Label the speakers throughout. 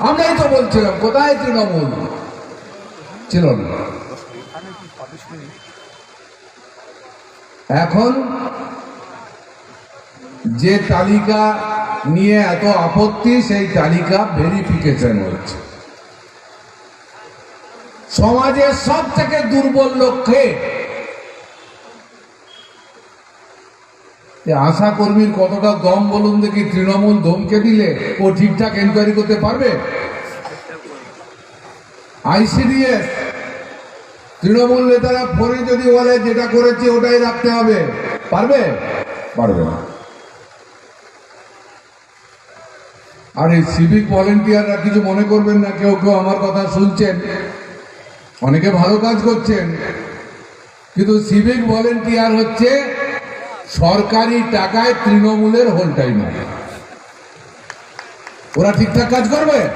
Speaker 1: আমরাই তো বলছিলাম, কোথায় তৃণমূল? ছিল না। এখন যে তালিকা নিয়ে এত আপত্তি, সেই তালিকা ভেরিফিকেশন হচ্ছে। সমাজের সব থেকে দুর্বল লক্ষ্যে আশা কর্মীর কতটা দম বলুন দেখি তৃণমূল দমকে দিলে ও ঠিকঠাক এনকোয়ারি করতে পারবে? আইসিডিএস তৃণমূল নেতারা ফোনে যদি বলে যেটা করেছে ওটাই রাখতে হবে পারবে? পারবে না। আর এই সিভিক ভলেন্টিয়াররা কিছু মনে করবেন না কেউ কেউ আমার কথা শুনছেন। অনেকে ভালো কাজ করছেন কিন্তু সিভিক ভলেন্টিয়ার হচ্ছে সরকারি টাকায় তৃণমূলের হোল টাইমার ওরা ঠিকঠাক কাজ করবে?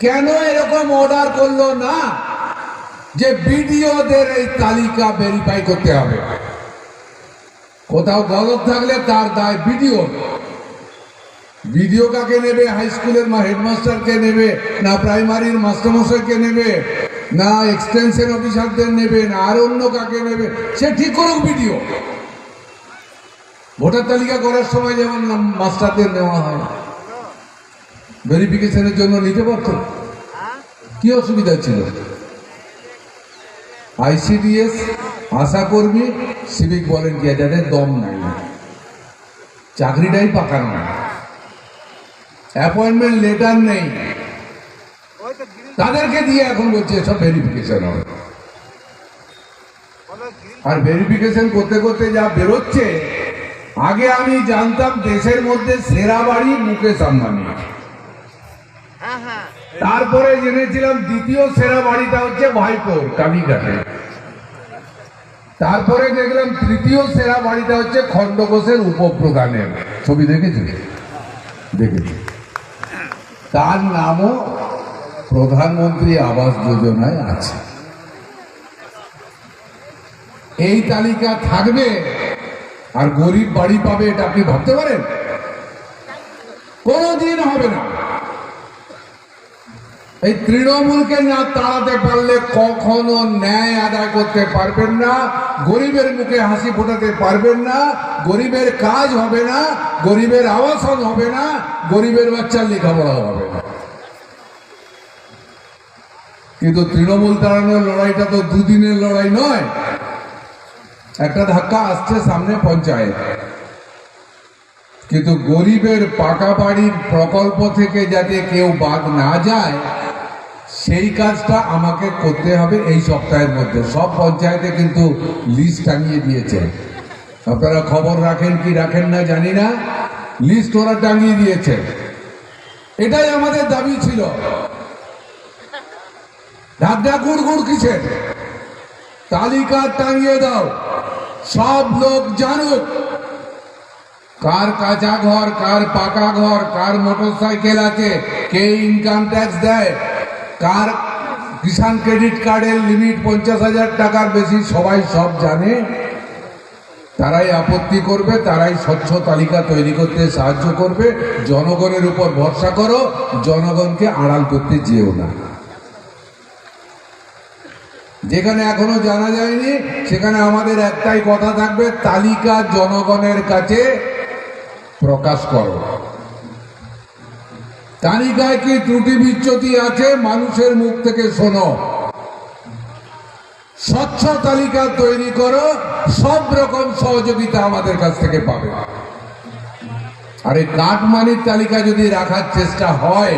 Speaker 1: কেন এরকম অর্ডার করল না যে বিডিওদের এই তালিকা ভেরিফাই করতে হবে? কোথাও গলত থাকলে তার দায় বিডিও। বিডিও কাকে নেবে? হাই স্কুলের হেডমাস্টারকে নেবে? না প্রাইমারির মাস্টারমশাইকে নেবে? না এক্সটেনশন অফিসারদের নেবে না আর অন্য কাকে নেবে সে ঠিক করুক ভিডিও ভোটার তালিকা করার সময় যেমন মাস্টারদের নেওয়া হয়। ভেরিফিকেশনের জন্য নিতে পারতো? কি অসুবিধা ছিল? আইসিডিএস আশাকর্মী সিভিক ভলেন্টিয়ার যাদের দম নাই। চাকরিটাই পাকা নয় অ্যাপয়েন্টমেন্ট লেটার নেই। তাদেরকে দিয়ে এখন বলছে সব ভেরিফিকেশন হবে। আর ভেরিফিকেশন করতে করতে যা বেরোচ্ছে আগে আমি জানতাম দেশের মধ্যে সেরা বাড়ি মুকেশ আম্বানি তারপরে জেনেছিলাম দ্বিতীয় সেরা বাড়িটা হচ্ছে ভাইপোর কালীঘাটে। তারপরে দেখলাম তৃতীয় সেরা বাড়িটা হচ্ছে খণ্ডঘোষের উপপ্রধানের। ছবি দেখেছি দেখেছি তার নামও প্রধানমন্ত্রী আবাস যোজনায় আছে। এই তালিকা থাকবে, আর গরিব বাড়ি পাবে এটা আপনি ভাবতে পারেন? কোনোদিন হবে না। এই তৃণমূলকে না তাড়াতে পারলে কখনো ন্যায় আদায় করতে পারবেন না, গরিবের মুখে হাসি ফোটাতে পারবেন না, গরিবের কাজ হবে না, গরিবের আবাসন হবে না, গরিবের বাচ্চার লেখাপড়া হবে না। কিন্তু তৃণমূল তাড়ানোর লড়াইটা তো দুদিনের লড়াই নয়। একটা ধাক্কা আসছে সামনে পঞ্চায়েত। কিন্তু গরিবের পাকা বাড়ির প্রকল্প থেকে যাতে কেউ বাদ না যায়, সেই কাজটা আমাকে করতে হবে এই সপ্তাহের মধ্যে। সব পঞ্চায়েতে কিন্তু লিস্ট টাঙিয়ে দিয়েছে। আপনারা খবর রাখেন কি রাখেন না জানি না। লিস্ট ওরা টাঙিয়ে দিয়েছে। এটাই আমাদের দাবি ছিল। ঢাকঢা গুড় গুড় কিসের তালিকা টাঙিয়ে দাও। সব লোক জানুক। কার কাঁচা ঘর, কার পাকা ঘর, কার মোটর সাইকেল আছে, কে ইনকাম ট্যাক্স দেয়, কার কিষাণ ক্রেডিট কার্ডের লিমিট পঞ্চাশ হাজার টাকার বেশি, সবাই সব জানে। তারাই আপত্তি করবে, তারাই স্বচ্ছ তালিকা তৈরি করতে সাহায্য করবে। জনগণের উপর ভরসা করো, জনগণকে আড়াল করতে যেও না। যেখানে এখনও জানা যায়নি, সেখানে আমাদের একটাই কথা থাকবে, তালিকা জনগণের কাছে প্রকাশ করো। তালিকায় কি ত্রুটি বিচ্যুতি আছে, মানুষের মুখ থেকে শোনো। স্বচ্ছ তালিকা তৈরি করো, সব রকম সহযোগিতা আমাদের কাছ থেকে পাবে। আর এই কাঠমানির তালিকা যদি রাখার চেষ্টা হয়,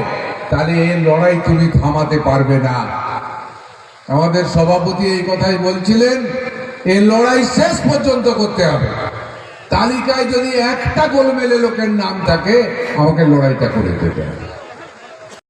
Speaker 1: তাহলে এই লড়াই তুমি থামাতে পারবে না। আমাদের সভাপতি এই কথাই বলছিলেন এই লড়াই শেষ পর্যন্ত করতে হবে। তালিকায় যদি একটা গোলমেলে লোকের নাম থাকে, আমাকে লড়াইটা করে দেবে হবে।